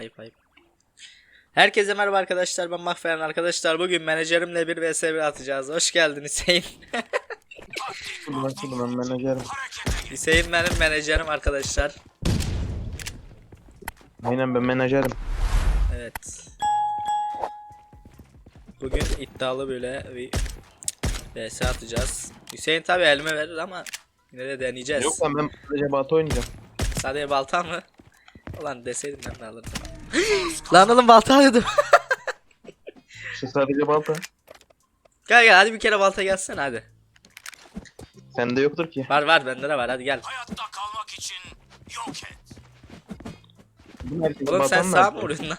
Ayıp ayıp. Herkese merhaba arkadaşlar ben Mahferen arkadaşlar bugün menajerimle bir vs 1 atacağız hoş geldin Hüseyin Nasıl ben menajerim. Hüseyin benim menajerim arkadaşlar Aynen ben menajerim. Evet Bugün iddialı böyle bir vs atacağız Hüseyin tabi elime verir ama yine de deneyeceğiz Yok lan ben sadece balta oynayacağım. Sadece balta mı? Ulan deseydim ben de alırdım Lan oğlum balta alıyordum İşte sadece balta. Gel gel hadi bir kere balta gelsene hadi Sende yoktur ki. Var var bende de var hadi gel Hayatta kalmak için yok et. Oğlum sen sağ mı vuruyorsun lan?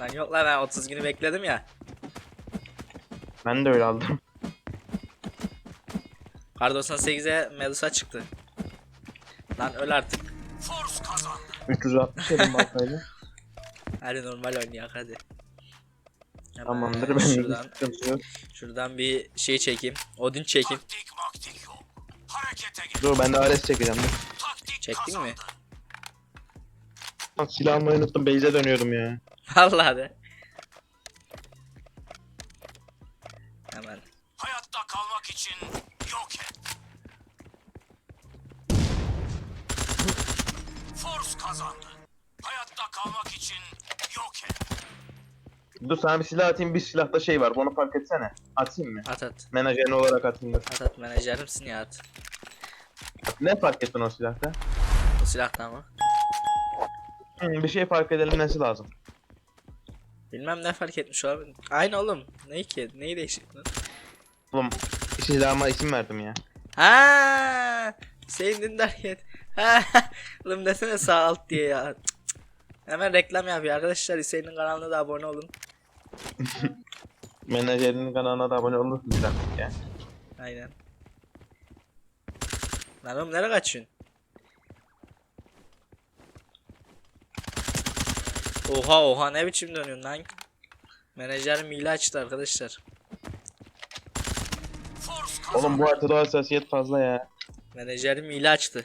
Lan yok lan ben 30 günü bekledim ya. Ben de öyle aldım. Kar 98'e Medusa çıktı. Lan öl artık. Force kazandı. 360 yedim baltayla. Hadi normal oynayak hadi. Hemen Tamamdır ben şuradan, şuradan bir şey çekeyim. Odin çekeyim. Dur ben de Ares çekeceğim. Dur. Çektin kazandı. mi? Lan Silah almayı unuttum. Beyze dönüyordum ya. Vallahi de. Hemen. Hayatta kalmak için yok et. Force kazandı. Hayatta kalmak için yok et. Dur sana bir silah atayım. Bir silahta şey var. Bunu fark etsene. Atayım mı? At at. Menajerin olarak atayım dur. At at menajerimsin ya at. Ne fark ettin o silahta? Bu silahla mı? Hı, bir şey fark edilmesi lazım. Bilmem ne fark etmiş abi. Aynı oğlum. Ne ki? Neyi değişik lan? Oğlum silahıma isim verdim ya. Ha, Hüseyin Dündar yet. Ha, oğlum desene sağ alt diye ya. Cık, cık. Hemen reklam yapıyor arkadaşlar. Hüseyin'in kanalına da abone olun. Menajerinin kanalına da abone olursunuz artık ya. Aynen. Lan oğlum nereye kaçıyorsun? Oha oha ne biçim dönüyorsun lan? Menajerim hile açtı arkadaşlar. Oğlum bu haritada hassasiyet fazla ya. Menajerim hile açtı.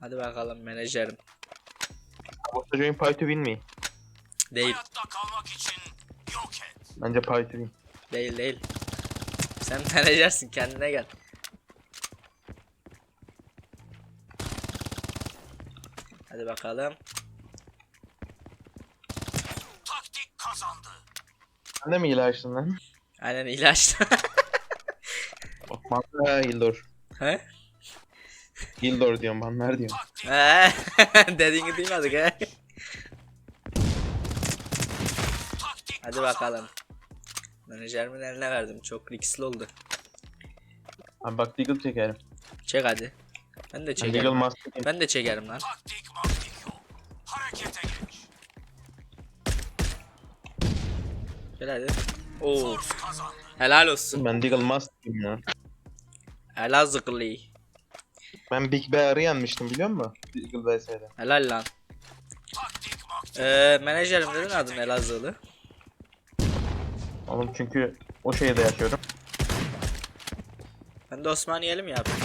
Hadi bakalım menajerim. Bu çocuğun pay to win mi? Değil. Hayatta kalmak için yok et. Bence pay to win. Değil değil. Sen menajersin kendine gel. Hadi bakalım. Taktik kazandı. Sen de mi hile açtın lan? Aynen ilaç. Banlar Hildor. He? Hildor diyorum banlar diyorum. He? Dediğini duymadık he. Hadi bakalım. Menajerimin eline verdim. Çok riskli oldu. Abi bak Deagle çekerim. Çek hadi. Ben de Ben Deagle çekerim. master Ben de çekerim lan. Taktik maktik yok. Harekete Gel hadi. Oo. Helal olsun. Ben Deagle master'ım ya. Helal zıkılı. Ben Big Bear'ı yenmiştim biliyor musun? Deagle vs'de. Helal lan. Ee, menajerim dedin adın Elazığlı. Oğlum çünkü o şehirde yaşıyorum. Ben de Osmaniyeli mi yapayım?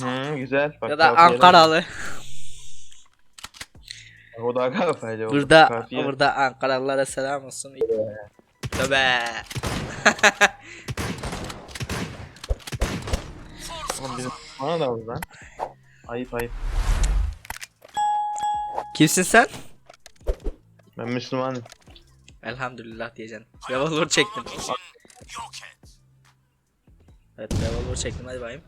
Hı güzel. Bak, Ya da Ankaralı. O da kafayla oldu. Burada Kafiye- burada Ankaralılara selam olsun. Tövbe. Oğlum bizim bana da oldu lan. Ayıp ayıp. Kimsin sen? Ben Müslümanım. Elhamdülillah diyeceksin. Revolver çektim. Evet revolver çektim hadi bakayım.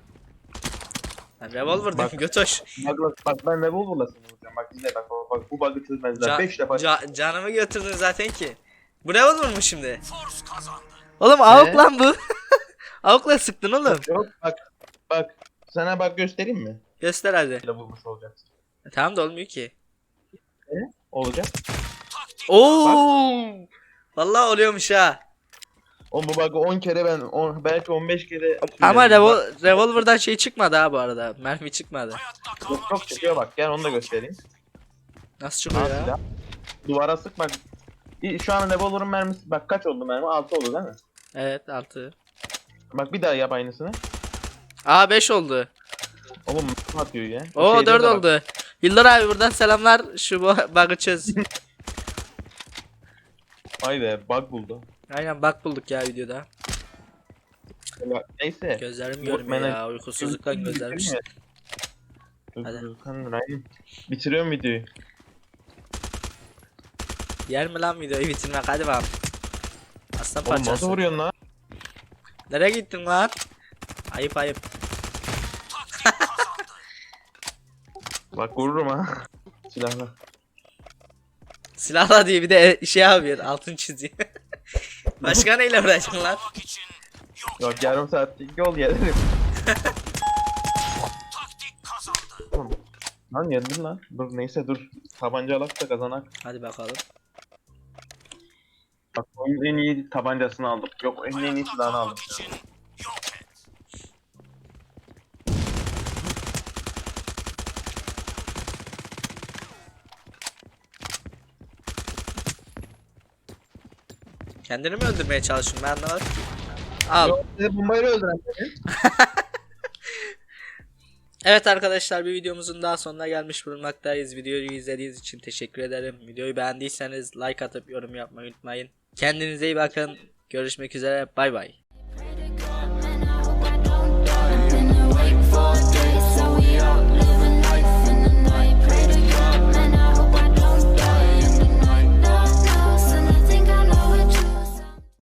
Ben revolver Bak. götoş. Bak, bak, bak ben Revolver'la seni vuracağım. Bak izle bak bak, bak bu bug'ı çözmezler. Ca- 5 defa. ca- canımı götürdün zaten ki. Bu revolver mu şimdi? Force kazandı. Oğlum avuk lan bu. Avukla sıktın oğlum. Yok bak bak sana bak göstereyim mi? Göster hadi. Böyle vurmuş olacaksın. E, tamam da olmuyor ki. Olacak. Taktik Oo! Vallahi oluyormuş ha. Oğlum bu bug'ı 10 kere ben on, belki 15 kere Ama revol revolver'dan şey çıkmadı ha bu arada. Mermi çıkmadı. çok için çıkıyor bak gel onu da göstereyim. Nasıl çıkıyor ya? yapacağım? Duvara sık bak. Şu an revolver'ın mermisi bak kaç oldu mermi? 6 oldu değil mi? Evet 6. Bak bir daha yap aynısını. Aa 5 oldu. Oğlum atıyor ya? Oo şeyde 4 de bak. oldu. Yıllar abi buradan selamlar. Şu bu- bug'ı çöz. Be bug buldu. Aynen bug bulduk ya videoda. Neyse. Gözlerim görmüyor ya. Uykusuzluktan gözlerim. Hadi. Bitiriyorum videoyu. Yer mi lan videoyu bitirmek hadi bakalım. Aslan Oğlum nasıl parçası. vuruyorsun lan? Nereye gittin lan? Ayıp ayıp. Bak vururum ha. Silahla. Silahla diye bir de şey yapıyor. Altın çiziyor. Başka neyle uğraşacaksın lan? Yok yarım saatlik yol. Oğlum, Lan geldim lan. Dur neyse dur. Tabanca alak da kazanak. Hadi bakalım. Bak oyunun en iyi tabancasını aldım. Yok en en iyi silahını aldım. Kendini mi öldürmeye çalışıyorsun ben anlamadım. Al. Yok bombayla öldüren. Evet arkadaşlar bir videomuzun daha sonuna gelmiş bulunmaktayız. Videoyu izlediğiniz için teşekkür ederim. Videoyu beğendiyseniz like atıp yorum yapmayı unutmayın. Kendinize iyi bakın. Görüşmek üzere. Bay bay.